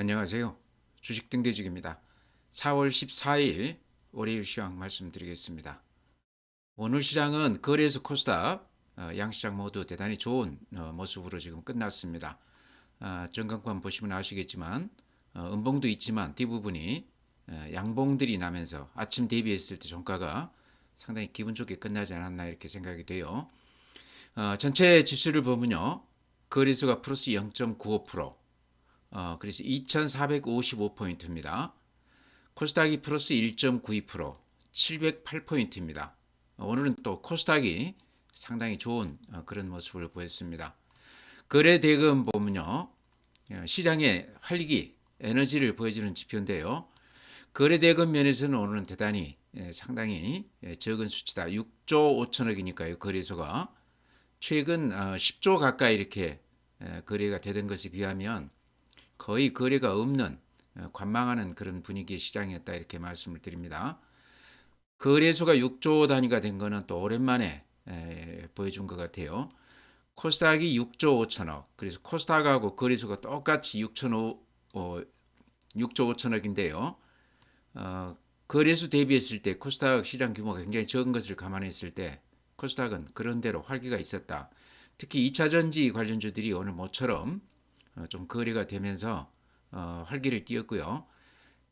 안녕하세요. 주식 등대직입니다. 4월 14일 월요일 시황 말씀드리겠습니다. 오늘 시장은 거래소 코스닥 어, 양시장 모두 대단히 좋은 어, 모습으로 지금 끝났습니다. 아, 전광판 보시면 아시겠지만 어, 음봉도 있지만 대부분이 어, 양봉들이 나면서 아침 대비했을 때 종가가 상당히 기분 좋게 끝나지 않았나 이렇게 생각이 돼요. 어, 전체 지수를 보면요. 거래소가 플러스 0.95%, 어, 그래서 2,455포인트입니다. 코스닥이 플러스 1.92%, 708포인트입니다. 오늘은 또 코스닥이 상당히 좋은 어, 그런 모습을 보였습니다. 거래 대금 보면요. 어, 시장의 활기, 에너지를 보여주는 지표인데요. 거래 대금 면에서는 오늘은 대단히 예, 상당히 예, 적은 수치다. 6조 5천억이니까요. 거래소가 최근 어, 10조 가까이 이렇게 에, 거래가 되던 것에 비하면 거의 거래가 없는 어, 관망하는 그런 분위기의 시장이었다 이렇게 말씀을 드립니다. 거래소가 6조 단위가 된 거는 또 오랜만에 에, 보여준 것 같아요. 코스닥이 6조 5천억. 그래서 코스닥하고 거래소가 똑같이 6천 어, 6조 5천억인데요. 어, 거래소 대비했을 때 코스닥 시장 규모가 굉장히 적은 것을 감안했을 때 코스닥은 그런 대로 활기가 있었다. 특히 2차 전지 관련주들이 오늘 모처럼 어, 좀 거래가 되면서 어, 활기를 띄었고요.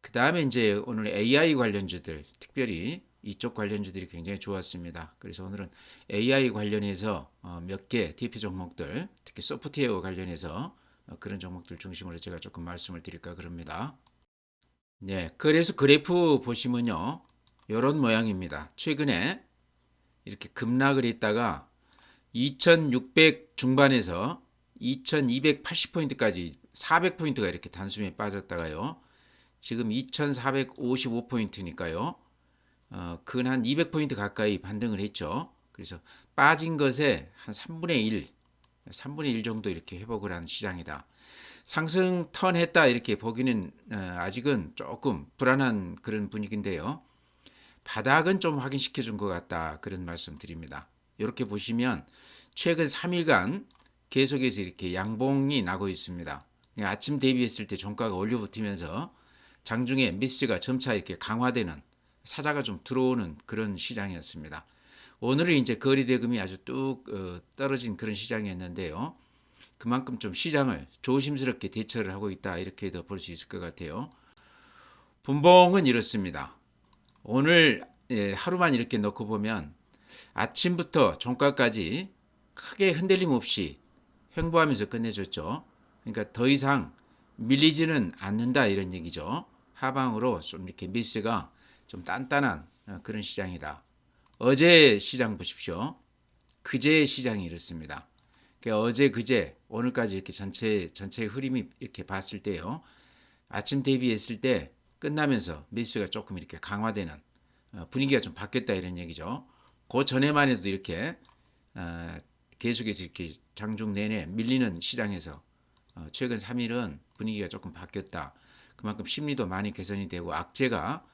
그 다음에 이제 오늘 AI 관련주들, 특별히 이쪽 관련주들이 굉장히 좋았습니다. 그래서 오늘은 AI 관련해서 어, 몇개 대표 종목들, 특히 소프트웨어 관련해서 어, 그런 종목들 중심으로 제가 조금 말씀을 드릴까 그럽니다. 네, 그래서 그래프 보시면요, 이런 모양입니다. 최근에 이렇게 급락을 했다가 2600 중반에서 2280포인트까지 400포인트가 이렇게 단숨에 빠졌다가요. 지금 2455포인트니까요. 어, 근한 200포인트 가까이 반등을 했죠. 그래서 빠진 것에 한 3분의 1, 3분의 1 정도 이렇게 회복을 한 시장이다. 상승 턴 했다 이렇게 보기는 어, 아직은 조금 불안한 그런 분위기인데요. 바닥은 좀 확인시켜 준 것 같다. 그런 말씀 드립니다. 이렇게 보시면 최근 3일간 계속해서 이렇게 양봉이 나고 있습니다. 그러니까 아침 대비했을 때 종가가 올려 붙으면서 장중에 미스가 점차 이렇게 강화되는 사자가 좀 들어오는 그런 시장이었습니다. 오늘은 이제 거래대금이 아주 뚝 어, 떨어진 그런 시장이었는데요. 그만큼 좀 시장을 조심스럽게 대처를 하고 있다 이렇게도 볼 수 있을 것 같아요. 분봉은 이렇습니다. 오늘 예, 하루만 이렇게 놓고 보면 아침부터 종가까지 크게 흔들림 없이 횡보하면서 끝내줬죠. 그러니까 더 이상 밀리지는 않는다 이런 얘기죠. 하방으로 좀 이렇게 미스가 좀 단단한 어, 그런 시장이다. 어제 시장 보십시오. 그제 시장이 이렇습니다. 그러니까 어제 그제 오늘까지 이렇게 전체 전체 흐름이 이렇게 봤을 때요. 아침 대비했을 때 끝나면서 미스가 조금 이렇게 강화되는 어, 분위기가 좀 바뀌었다 이런 얘기죠. 그 전에만 해도 이렇게 어, 계속해서 이렇게 장중 내내 밀리는 시장에서 어, 최근 3일은 분위기가 조금 바뀌었다. 그만큼 심리도 많이 개선이 되고 악재가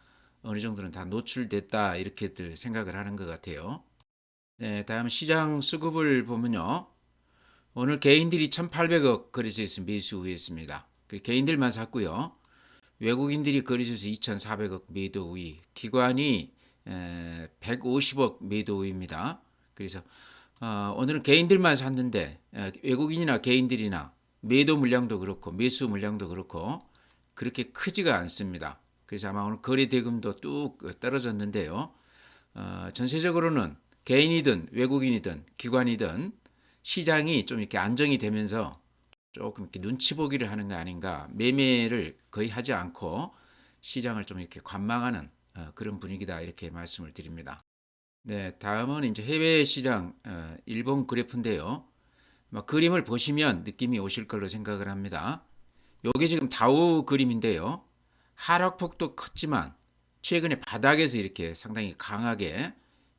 어느 정도는 다 노출됐다 이렇게들 생각을 하는 것 같아요. 네, 다음 시장 수급을 보면요. 오늘 개인들이 1,800억 거래소에서 매수 우위했습니다. 개인들만 샀고요. 외국인들이 거래소에서 2,400억 매도 우위, 기관이 150억 매도 우위입니다. 그래서 어, 오늘은 개인들만 샀는데 외국인이나 개인들이나 매도 물량도 그렇고 매수 물량도 그렇고 그렇게 크지가 않습니다. 그래서 아마 오늘 거래 대금도 뚝 떨어졌는데요. 어, 전체적으로는 개인이든 외국인이든 기관이든 시장이 좀 이렇게 안정이 되면서 조금 이렇게 눈치 보기를 하는 거 아닌가 매매를 거의 하지 않고 시장을 좀 이렇게 관망하는 어, 그런 분위기다 이렇게 말씀을 드립니다. 네, 다음은 이제 해외 시장 어, 일본 그래프인데요. 뭐 그림을 보시면 느낌이 오실 걸로 생각을 합니다. 요게 지금 다우 그림인데요. 하락폭도 컸지만 최근에 바닥에서 이렇게 상당히 강하게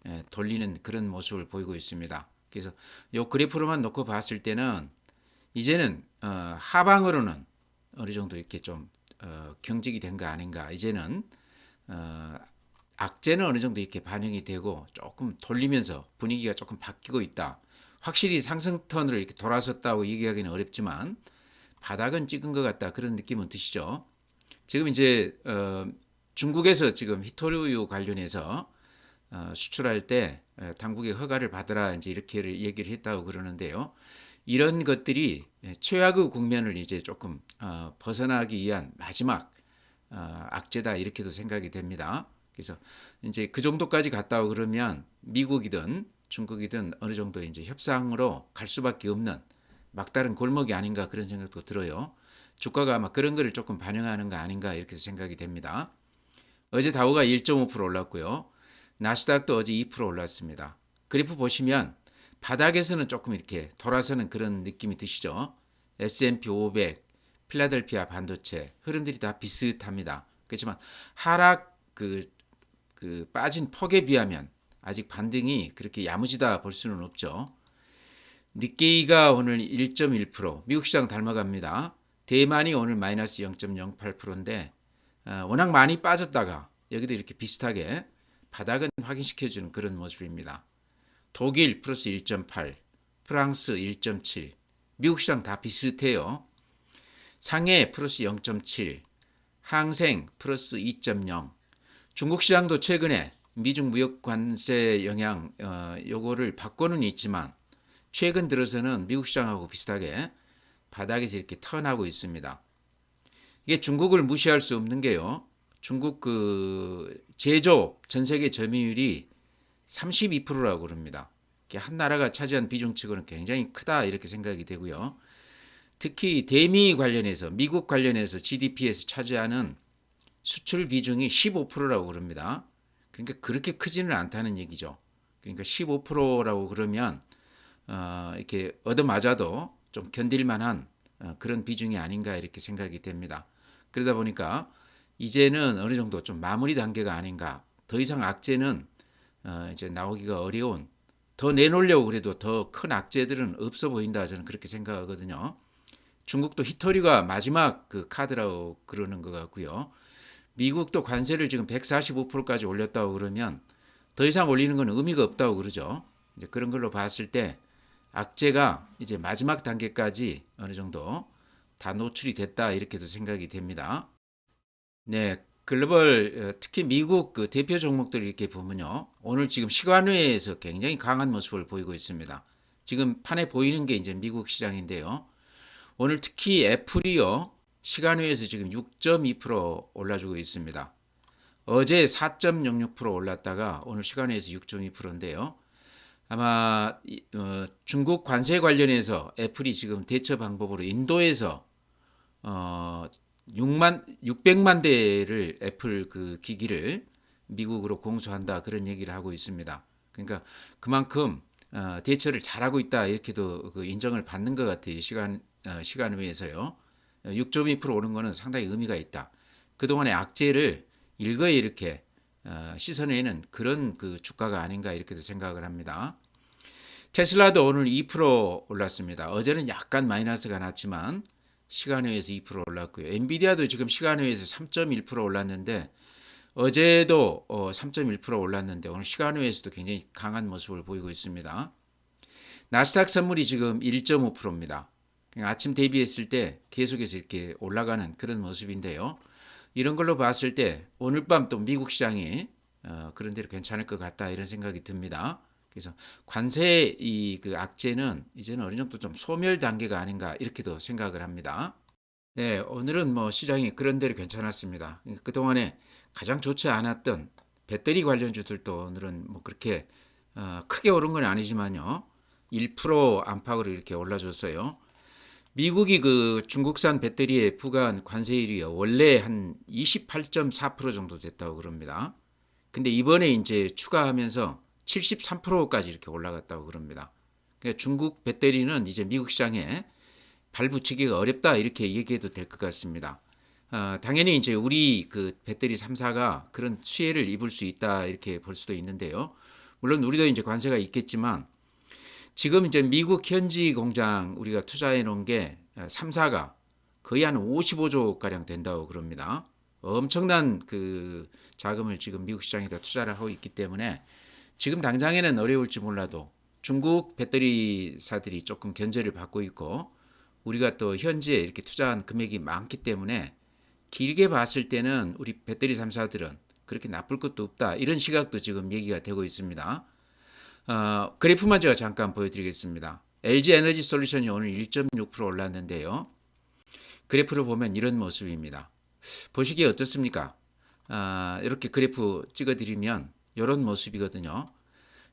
예, 돌리는 그런 모습을 보이고 있습니다. 그래서 요 그래프로만 놓고 봤을 때는 이제는 어, 하방으로는 어느 정도 이렇게 좀 어, 경직이 된 거 아닌가. 이제는 어, 악재는 어느 정도 이렇게 반영이 되고 조금 돌리면서 분위기가 조금 바뀌고 있다. 확실히 상승 턴으로 이렇게 돌아섰다고 얘기하기는 어렵지만 바닥은 찍은 것 같다 그런 느낌은 드시죠? 지금 이제 어, 중국에서 지금 히토류유 관련해서 어, 수출할 때 에, 당국의 허가를 받으라 이제 이렇게 얘기를 했다고 그러는데요. 이런 것들이 예, 최악의 국면을 이제 조금 어, 벗어나기 위한 마지막 어, 악재다 이렇게도 생각이 됩니다. 그래서 이제 그 정도까지 갔다고 그러면 미국이든 중국이든 어느 정도 이제 협상으로 갈 수밖에 없는 막다른 골목이 아닌가 그런 생각도 들어요. 주가가 아마 그런 거를 조금 반영하는 거 아닌가 이렇게 생각이 됩니다. 어제 다우가 1.5% 올랐고요. 나스닥도 어제 2% 올랐습니다. 그래프 보시면 바닥에서는 조금 이렇게 돌아서는 그런 느낌이 드시죠? S&P 500, 필라델피아 반도체 흐름들이 다 비슷합니다. 그렇지만 하락 그, 그 빠진 폭에 비하면 아직 반등이 그렇게 야무지다 볼 수는 없죠. 니케이가 오늘 1.1% 미국 시장 닮아갑니다. 대만이 오늘 마이너스 0.08%인데 어, 워낙 많이 빠졌다가 여기도 이렇게 비슷하게 바닥은 확인시켜주는 그런 모습입니다. 독일 플러스 1.8, 프랑스 1.7, 미국 시장 다 비슷해요. 상해 플러스 0.7, 항생 플러스 2.0, 중국 시장도 최근에 미중 무역 관세 영향 어, 요거를 받고는 있지만 최근 들어서는 미국 시장하고 비슷하게 바닥에서 이렇게 턴하고 있습니다. 이게 중국을 무시할 수 없는 게요. 중국 그 제조 전 세계 점유율이 32%라고 그럽니다. 한 나라가 차지한 비중 치고는 굉장히 크다 이렇게 생각이 되고요. 특히 대미 관련해서 미국 관련해서 GDP에서 차지하는 수출 비중이 15%라고 그럽니다. 그러니까 그렇게 크지는 않다는 얘기죠. 그러니까 15%라고 그러면 어, 이렇게 얻어맞아도 좀 견딜만한 어, 그런 비중이 아닌가 이렇게 생각이 됩니다. 그러다 보니까 이제는 어느 정도 좀 마무리 단계가 아닌가. 더 이상 악재는 어, 이제 나오기가 어려운. 더 내놓으려고 그래도 더 큰 악재들은 없어 보인다 저는 그렇게 생각하거든요. 중국도 히토리가 마지막 그 카드라고 그러는 것 같고요. 미국도 관세를 지금 145%까지 올렸다고 그러면 더 이상 올리는 건 의미가 없다고 그러죠. 이제 그런 걸로 봤을 때 악재가 이제 마지막 단계까지 어느 정도 다 노출이 됐다 이렇게도 생각이 됩니다. 네, 글로벌 어, 특히 미국 그 대표 종목들 이렇게 보면요. 오늘 지금 시간외에서 굉장히 강한 모습을 보이고 있습니다. 지금 판에 보이는 게 이제 미국 시장인데요. 오늘 특히 애플이요. 시간외에서 지금 6.2% 올라주고 있습니다. 어제 4.06% 올랐다가 오늘 시간외에서 6.2%인데요. 아마 어, 중국 관세 관련해서 애플이 지금 대처 방법으로 인도에서 어, 6만 600만 대를 애플 그 기기를 미국으로 공수한다 그런 얘기를 하고 있습니다. 그러니까 그만큼 어, 대처를 잘하고 있다 이렇게도 그 인정을 받는 것 같아요. 시간 어, 시간 외에서요. 6.2% 오른 거는 상당히 의미가 있다. 그동안의 악재를 일거에 이렇게 어, 씻어내는 그런 그 주가가 아닌가 이렇게도 생각을 합니다. 테슬라도 오늘 2% 올랐습니다. 어제는 약간 마이너스가 났지만 시간외에서 2% 올랐고요. 엔비디아도 지금 시간외에서 3.1% 올랐는데 어제도 3.1% 올랐는데 오늘 시간 외에서도 굉장히 강한 모습을 보이고 있습니다. 나스닥 선물이 지금 1.5%입니다. 아침 대비했을 때 계속해서 이렇게 올라가는 그런 모습인데요. 이런 걸로 봤을 때 오늘 밤 또 미국 시장이 어, 그런 대로 괜찮을 것 같다 이런 생각이 듭니다. 그래서 관세 이 그 악재는 이제는 어느 정도 좀 소멸 단계가 아닌가 이렇게도 생각을 합니다. 네, 오늘은 뭐 시장이 그런 대로 괜찮았습니다. 그 동안에 가장 좋지 않았던 배터리 관련주들도 오늘은 뭐 그렇게 어, 크게 오른 건 아니지만요. 1% 안팎으로 이렇게 올라줬어요. 미국이 그 중국산 배터리에 부과한 관세율이 원래 한 28.4% 정도 됐다고 그럽니다. 근데 이번에 이제 추가하면서 73%까지 이렇게 올라갔다고 그럽니다. 그러니까 중국 배터리는 이제 미국 시장에 발붙이기가 어렵다 이렇게 얘기해도 될 것 같습니다. 어, 당연히 이제 우리 그 배터리 3사가 그런 수혜를 입을 수 있다 이렇게 볼 수도 있는데요. 물론 우리도 이제 관세가 있겠지만 지금 이제 미국 현지 공장 우리가 투자해 놓은 게 3사가 거의 한 55조 가량 된다고 그럽니다. 엄청난 그 자금을 지금 미국 시장에다 투자를 하고 있기 때문에 지금 당장에는 어려울지 몰라도 중국 배터리사들이 조금 견제를 받고 있고 우리가 또 현지에 이렇게 투자한 금액이 많기 때문에 길게 봤을 때는 우리 배터리 3사들은 그렇게 나쁠 것도 없다. 이런 시각도 지금 얘기가 되고 있습니다. 어, 그래프만 제가 잠깐 보여드리겠습니다. LG 에너지 솔루션이 오늘 1.6% 올랐는데요. 그래프를 보면 이런 모습입니다. 보시기에 어떻습니까? 아, 이렇게 그래프 찍어드리면 이런 모습이거든요.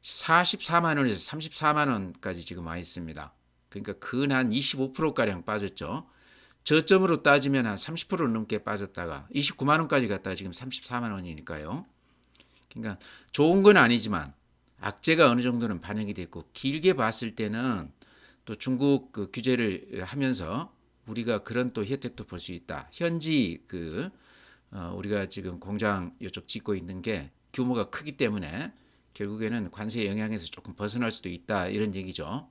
44만 원에서 34만 원까지 지금 와 있습니다. 그러니까 근한 25%가량 빠졌죠. 저점으로 따지면 한 30% 넘게 빠졌다가 29만 원까지 갔다가 지금 34만 원이니까요. 그러니까 좋은 건 아니지만 악재가 어느 정도는 반영이 됐고 길게 봤을 때는 또 중국 그 규제를 하면서 우리가 그런 또 혜택도 볼 수 있다. 현지 그 어, 우리가 지금 공장 이쪽 짓고 있는 게 규모가 크기 때문에 결국에는 관세 영향에서 조금 벗어날 수도 있다 이런 얘기죠.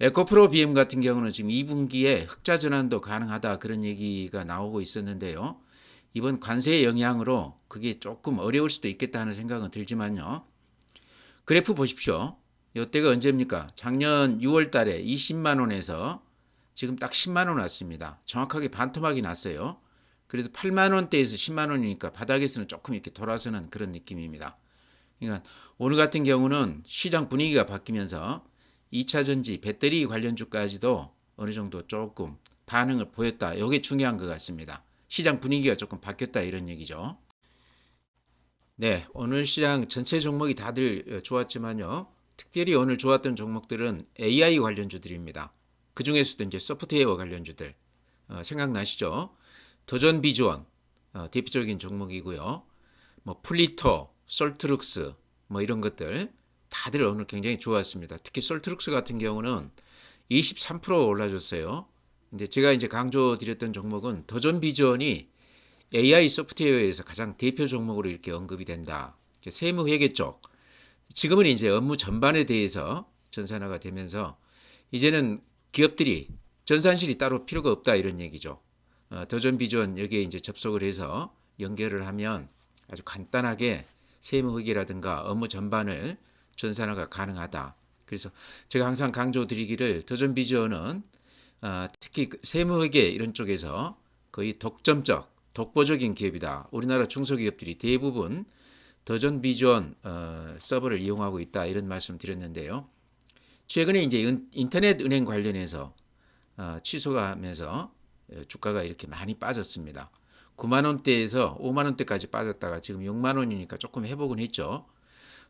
에코프로 BM 같은 경우는 지금 2분기에 흑자 전환도 가능하다 그런 얘기가 나오고 있었는데요. 이번 관세의 영향으로 그게 조금 어려울 수도 있겠다 하는 생각은 들지만요. 그래프 보십시오. 이때가 언제입니까? 작년 6월 달에 20만 원에서 지금 딱 10만 원 왔습니다. 정확하게 반토막이 났어요. 그래도 8만 원대에서 10만 원이니까 바닥에서는 조금 이렇게 돌아서는 그런 느낌입니다. 그러니까 오늘 같은 경우는 시장 분위기가 바뀌면서 2차 전지 배터리 관련 주까지도 어느 정도 조금 반응을 보였다. 이게 중요한 것 같습니다. 시장 분위기가 조금 바뀌었다 이런 얘기죠. 네, 오늘 시장 전체 종목이 다들 어, 좋았지만요. 특별히 오늘 좋았던 종목들은 AI 관련주들입니다. 그 중에서도 이제 소프트웨어 관련주들 어, 생각나시죠? 도전 비주원 어, 대표적인 종목이고요. 뭐 플리터, 솔트룩스 뭐 이런 것들 다들 오늘 굉장히 좋았습니다. 특히 솔트룩스 같은 경우는 23% 올라줬어요. 근데 제가 이제 강조드렸던 종목은 도전 비전이 AI 소프트웨어에서 가장 대표 종목으로 이렇게 언급이 된다. 세무 회계 쪽. 지금은 이제 업무 전반에 대해서 전산화가 되면서 이제는 기업들이 전산실이 따로 필요가 없다 이런 얘기죠. 어, 도전 비전 여기에 이제 접속을 해서 연결을 하면 아주 간단하게 세무 회계라든가 업무 전반을 전산화가 가능하다. 그래서 제가 항상 강조드리기를 도전 비전은 어, 특히 그 세무 회계 이런 쪽에서 거의 독점적, 독보적인 기업이다. 우리나라 중소기업들이 대부분 더전 비전 어, 서버를 이용하고 있다 이런 말씀 드렸는데요. 최근에 이제 인- 인터넷 은행 관련해서 어, 취소가 하면서 어, 주가가 이렇게 많이 빠졌습니다. 9만 원대에서 5만 원대까지 빠졌다가 지금 6만 원이니까 조금 회복은 했죠.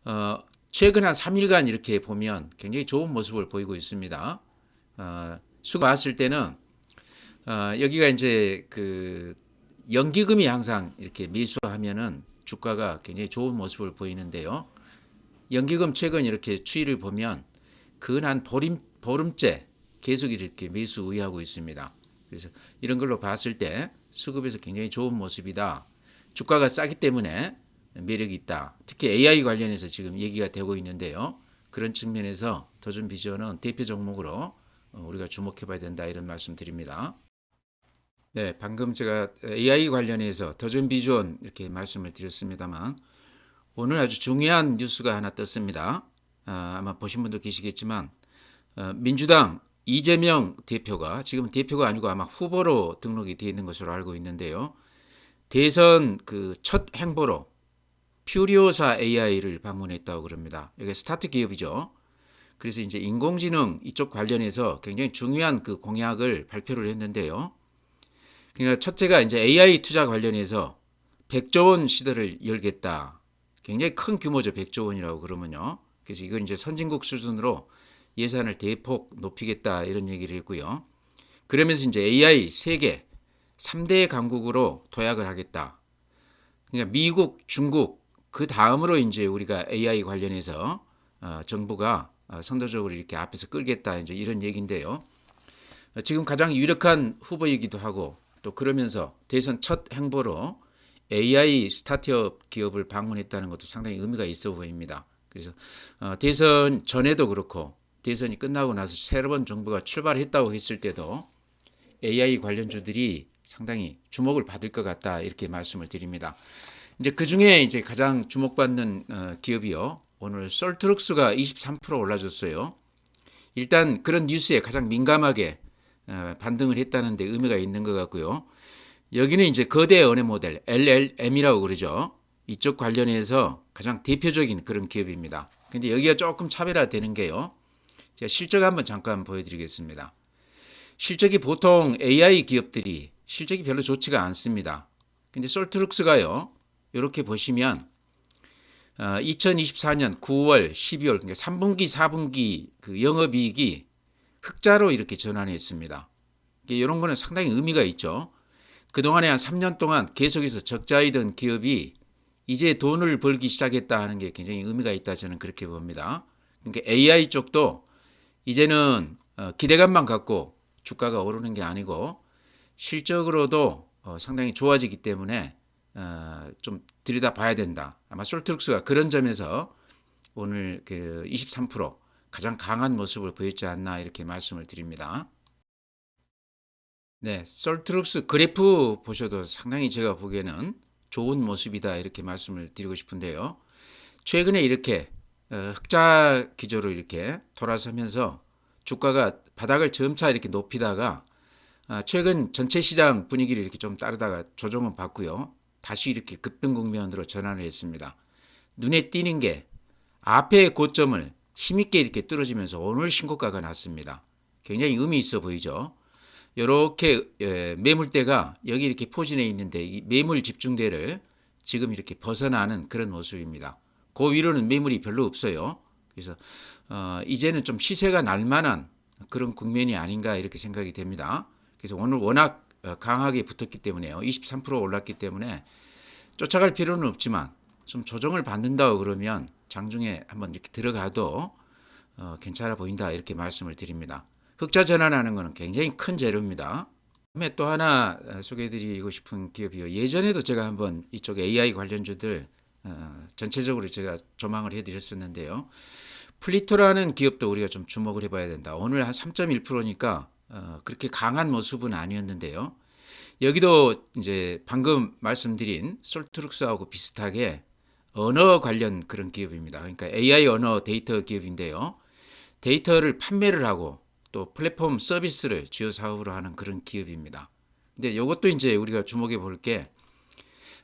어, 최근 한 3일간 이렇게 보면 굉장히 좋은 모습을 보이고 있습니다. 어, 수가 봤을 때는 어, 여기가 이제 그 연기금이 항상 이렇게 매수하면은 주가가 굉장히 좋은 모습을 보이는데요. 연기금 최근 이렇게 추이를 보면 근한 보름, 보름째 계속 이렇게 매수 우위하고 있습니다. 그래서 이런 걸로 봤을 때 수급에서 굉장히 좋은 모습이다. 주가가 싸기 때문에 매력이 있다. 특히 AI 관련해서 지금 얘기가 되고 있는데요. 그런 측면에서 도전 비전은 대표 종목으로 어, 우리가 주목해 봐야 된다 이런 말씀 드립니다. 네, 방금 제가 AI 관련해서 도전 비전 이렇게 말씀을 드렸습니다만 오늘 아주 중요한 뉴스가 하나 떴습니다. 아, 아마 보신 분도 계시겠지만 어, 민주당 이재명 대표가 지금 대표가 아니고 아마 후보로 등록이 되어 있는 것으로 알고 있는데요. 대선 그 첫 행보로 퓨리오사 AI를 방문했다고 그럽니다. 이게 스타트 기업이죠. 그래서 이제 인공지능 이쪽 관련해서 굉장히 중요한 그 공약을 발표를 했는데요. 그러니까 첫째가 이제 AI 투자 관련해서 100조 원 시대를 열겠다. 굉장히 큰 규모죠. 100조 원이라고 그러면요. 그래서 이건 이제 선진국 수준으로 예산을 대폭 높이겠다 이런 얘기를 했고요. 그러면서 이제 AI 세계 3대 강국으로 도약을 하겠다. 그러니까 미국, 중국 그 다음으로 이제 우리가 AI 관련해서 어, 정부가 어, 선도적으로 이렇게 앞에서 끌겠다 이제 이런 얘기인데요. 어, 지금 가장 유력한 후보이기도 하고 또 그러면서 대선 첫 행보로 AI 스타트업 기업을 방문했다는 것도 상당히 의미가 있어 보입니다. 그래서 어, 대선 전에도 그렇고 대선이 끝나고 나서 새로 운 정부가 출발했다고 했을 때도 AI 관련주들이 상당히 주목을 받을 것 같다 이렇게 말씀을 드립니다. 이제 그 중에 이제 가장 주목받는 어, 기업이요. 오늘 솔트룩스가 23% 올라줬어요. 일단 그런 뉴스에 가장 민감하게 어, 반등을 했다는 데 의미가 있는 것 같고요. 여기는 이제 거대 언어 모델 LLM이라고 그러죠. 이쪽 관련해서 가장 대표적인 그런 기업입니다. 근데 여기가 조금 차별화되는 게요. 제가 실적 한번 잠깐 보여드리겠습니다. 실적이 보통 AI 기업들이 실적이 별로 좋지가 않습니다. 근데 솔트룩스가요. 이렇게 보시면 어, 2024년 9월, 12월 그러니까 3분기, 4분기 그 영업이익이 흑자로 이렇게 전환했습니다. 이런 거는 상당히 의미가 있죠. 그동안에 한 3년 동안 계속해서 적자이던 기업이 이제 돈을 벌기 시작했다 하는 게 굉장히 의미가 있다 저는 그렇게 봅니다. 그러니까 AI 쪽도 이제는 어, 기대감만 갖고 주가가 오르는 게 아니고 실적으로도 어, 상당히 좋아지기 때문에 어, 좀 들여다 봐야 된다. 아마 솔트룩스가 그런 점에서 오늘 그 23% 가장 강한 모습을 보였지 않나 이렇게 말씀을 드립니다. 네, 솔트룩스 그래프 보셔도 상당히 제가 보기에는 좋은 모습이다 이렇게 말씀을 드리고 싶은데요. 최근에 이렇게 어, 흑자 기조로 이렇게 돌아서면서 주가가 바닥을 점차 이렇게 높이다가 아, 최근 전체 시장 분위기를 이렇게 좀 따르다가 조정은 받고요. 다시 이렇게 급등 국면으로 전환을 했습니다. 눈에 띄는 게 앞의 고점을 힘있게 이렇게 뚫어지면서 오늘 신고가가 났습니다. 굉장히 의미 있어 보이죠. 이렇게 매물대가 여기 이렇게 포진해 있는데 이 매물 집중대를 지금 이렇게 벗어나는 그런 모습입니다. 그 위로는 매물이 별로 없어요. 그래서 어, 이제는 좀 시세가 날 만한 그런 국면이 아닌가 이렇게 생각이 됩니다. 그래서 오늘 워낙 어, 강하게 붙었기 때문에요. 23% 올랐기 때문에 쫓아갈 필요는 없지만 좀 조정을 받는다고 그러면 장중에 한번 이렇게 들어가도 어, 괜찮아 보인다 이렇게 말씀을 드립니다. 흑자 전환하는 것은 굉장히 큰 재료입니다. 다음에 또 하나 어, 소개해드리고 싶은 기업이요. 예전에도 제가 한번 이쪽 AI 관련주들 어, 전체적으로 제가 조망을 해드렸었는데요. 플리토라는 기업도 우리가 좀 주목을 해봐야 된다. 오늘 한 3.1%니까 어, 그렇게 강한 모습은 아니었는데요. 여기도 이제 방금 말씀드린 솔트룩스하고 비슷하게 언어 관련 그런 기업입니다. 그러니까 AI 언어 데이터 기업인데요. 데이터를 판매를 하고 또 플랫폼 서비스를 주요 사업으로 하는 그런 기업입니다. 근데 이것도 이제 우리가 주목해 볼게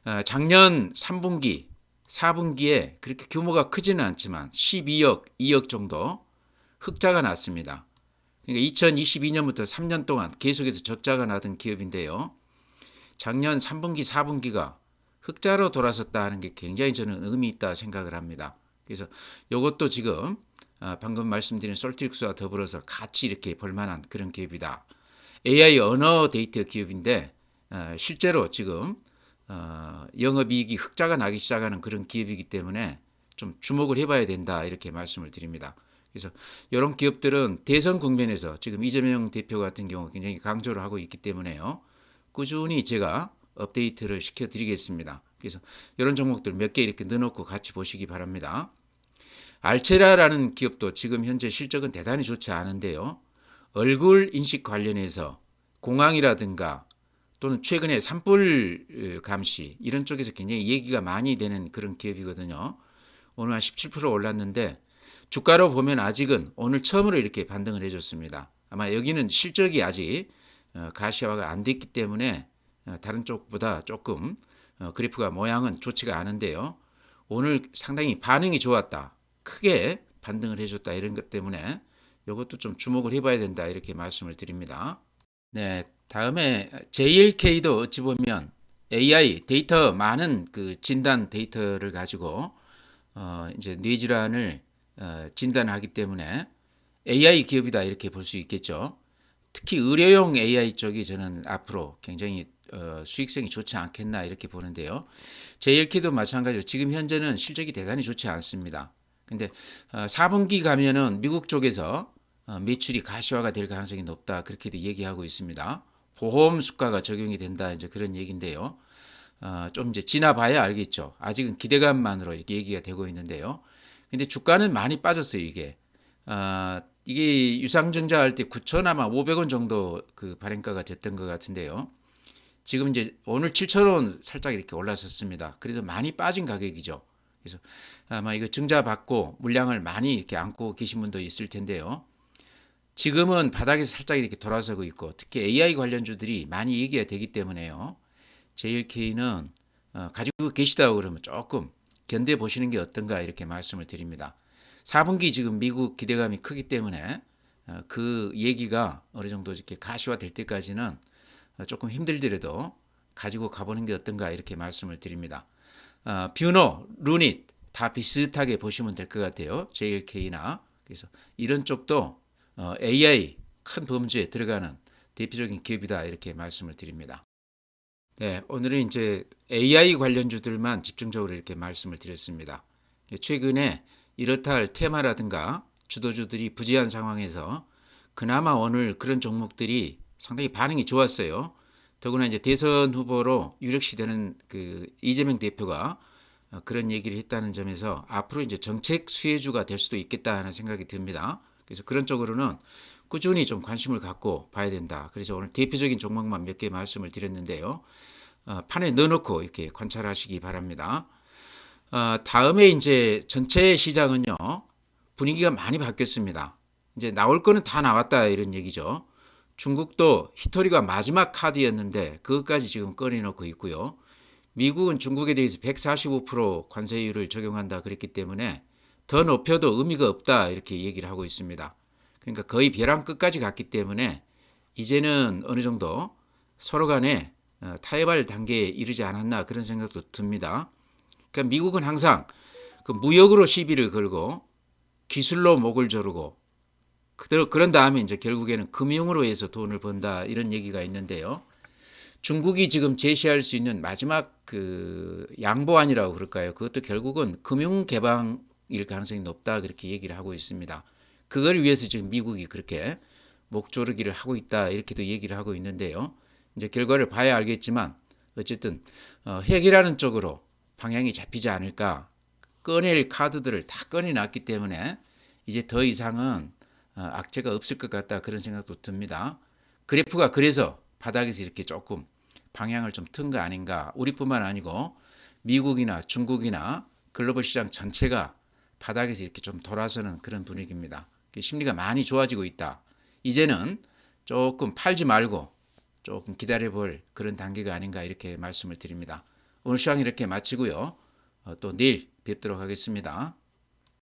어, 작년 3분기, 4분기에 그렇게 규모가 크지는 않지만 12억, 2억 정도 흑자가 났습니다. 그러니까 2022년부터 3년 동안 계속해서 적자가 나던 기업인데요. 작년 3분기, 4분기가 흑자로 돌아섰다 하는 게 굉장히 저는 의미 있다 생각을 합니다. 그래서 이것도 지금 아, 방금 말씀드린 솔틱스와 더불어서 같이 이렇게 볼만한 그런 기업이다. AI 언어 데이터 기업인데 어, 실제로 지금 어, 영업이익이 흑자가 나기 시작하는 그런 기업이기 때문에 좀 주목을 해봐야 된다 이렇게 말씀을 드립니다. 그래서 이런 기업들은 대선 국면에서 지금 이재명 대표 같은 경우 굉장히 강조를 하고 있기 때문에요. 꾸준히 제가 업데이트를 시켜드리겠습니다. 그래서 이런 종목들 몇 개 이렇게 넣어놓고 같이 보시기 바랍니다. 알체라라는 기업도 지금 현재 실적은 대단히 좋지 않은데요. 얼굴 인식 관련해서 공항이라든가 또는 최근에 산불 감시 이런 쪽에서 굉장히 얘기가 많이 되는 그런 기업이거든요. 오늘 한 17% 올랐는데 주가로 보면 아직은 오늘 처음으로 이렇게 반등을 해줬습니다. 아마 여기는 실적이 아직 어, 가시화가 안 됐기 때문에 어, 다른 쪽보다 조금 어, 그래프가 모양은 좋지가 않은데요. 오늘 상당히 반응이 좋았다. 크게 반등을 해줬다 이런 것 때문에 이것도 좀 주목을 해봐야 된다 이렇게 말씀을 드립니다. 네, 다음에 JLK도 어찌 보면 AI 데이터 많은 그 진단 데이터를 가지고 어 이제 뇌질환을 어 진단하기 때문에 AI 기업이다 이렇게 볼 수 있겠죠. 특히 의료용 AI 쪽이 저는 앞으로 굉장히 어 수익성이 좋지 않겠나 이렇게 보는데요. JLK도 마찬가지로 지금 현재는 실적이 대단히 좋지 않습니다. 근데 어 4분기 가면은 미국 쪽에서 어 매출이 가시화가 될 가능성이 높다 그렇게도 얘기하고 있습니다. 보험 수가가 적용이 된다 이제 그런 얘기인데요. 어, 좀 이제 지나봐야 알겠죠. 아직은 기대감만으로 이렇게 얘기가 되고 있는데요. 근데 주가는 많이 빠졌어요 이게. 어, 이게 유상증자 할 때 9천 아마 500원 정도 그 발행가가 됐던 것 같은데요. 지금 이제 오늘 7천 원 살짝 이렇게 올라섰습니다. 그래도 많이 빠진 가격이죠. 그래서 아마 이거 증자 받고 물량을 많이 이렇게 안고 계신 분도 있을 텐데요. 지금은 바닥에서 살짝 이렇게 돌아서고 있고 특히 AI 관련주들이 많이 얘기가 되기 때문에요. JLK는 어, 가지고 계시다고 그러면 조금 견뎌 보시는 게 어떤가 이렇게 말씀을 드립니다. 4분기 지금 미국 기대감이 크기 때문에 어, 그 얘기가 어느 정도 이렇게 가시화 될 때까지는 어, 조금 힘들더라도 가지고 가보는 게 어떤가 이렇게 말씀을 드립니다. 어, 뷰노, 루닛 다 비슷하게 보시면 될 것 같아요. JLK나 그래서 이런 쪽도 어, AI 큰 범주에 들어가는 대표적인 기업이다 이렇게 말씀을 드립니다. 네, 오늘은 이제 AI 관련주들만 집중적으로 이렇게 말씀을 드렸습니다. 최근에 이렇다 할 테마라든가 주도주들이 부재한 상황에서 그나마 오늘 그런 종목들이 상당히 반응이 좋았어요. 더구나 이제 대선 후보로 유력시 되는 그 이재명 대표가 어, 그런 얘기를 했다는 점에서 앞으로 이제 정책 수혜주가 될 수도 있겠다 하는 생각이 듭니다. 그래서 그런 쪽으로는 꾸준히 좀 관심을 갖고 봐야 된다. 그래서 오늘 대표적인 종목만 몇 개 말씀을 드렸는데요. 어, 판에 넣어놓고 이렇게 관찰하시기 바랍니다. 어, 다음에 이제 전체 시장은요 분위기가 많이 바뀌었습니다. 이제 나올 거는 다 나왔다 이런 얘기죠. 중국도 히토리가 마지막 카드였는데 그것까지 지금 꺼내놓고 있고요. 미국은 중국에 대해서 145% 관세율을 적용한다 그랬기 때문에 더 높여도 의미가 없다 이렇게 얘기를 하고 있습니다. 그러니까 거의 벼랑 끝까지 갔기 때문에 이제는 어느 정도 서로 간에 어, 타협할 단계에 이르지 않았나 그런 생각도 듭니다. 그러니까 미국은 항상 그 무역으로 시비를 걸고 기술로 목을 조르고 그대로 그런 다음에 이제 결국에는 금융으로 해서 돈을 번다 이런 얘기가 있는데요. 중국이 지금 제시할 수 있는 마지막 그 양보안이라고 그럴까요? 그것도 결국은 금융 개방일 가능성이 높다 그렇게 얘기를 하고 있습니다. 그걸 위해서 지금 미국이 그렇게 목조르기를 하고 있다 이렇게도 얘기를 하고 있는데요. 이제 결과를 봐야 알겠지만 어쨌든 어, 해결하는 쪽으로 방향이 잡히지 않을까 꺼낼 카드들을 다 꺼내놨기 때문에 이제 더 이상은 어, 악재가 없을 것 같다 그런 생각도 듭니다. 그래프가 그래서 바닥에서 이렇게 조금 방향을 좀 튼 거 아닌가 우리뿐만 아니고 미국이나 중국이나 글로벌 시장 전체가 바닥에서 이렇게 좀 돌아서는 그런 분위기입니다. 심리가 많이 좋아지고 있다. 이제는 조금 팔지 말고 조금 기다려볼 그런 단계가 아닌가 이렇게 말씀을 드립니다. 오늘 시황 이렇게 마치고요. 어, 또 내일 뵙도록 하겠습니다.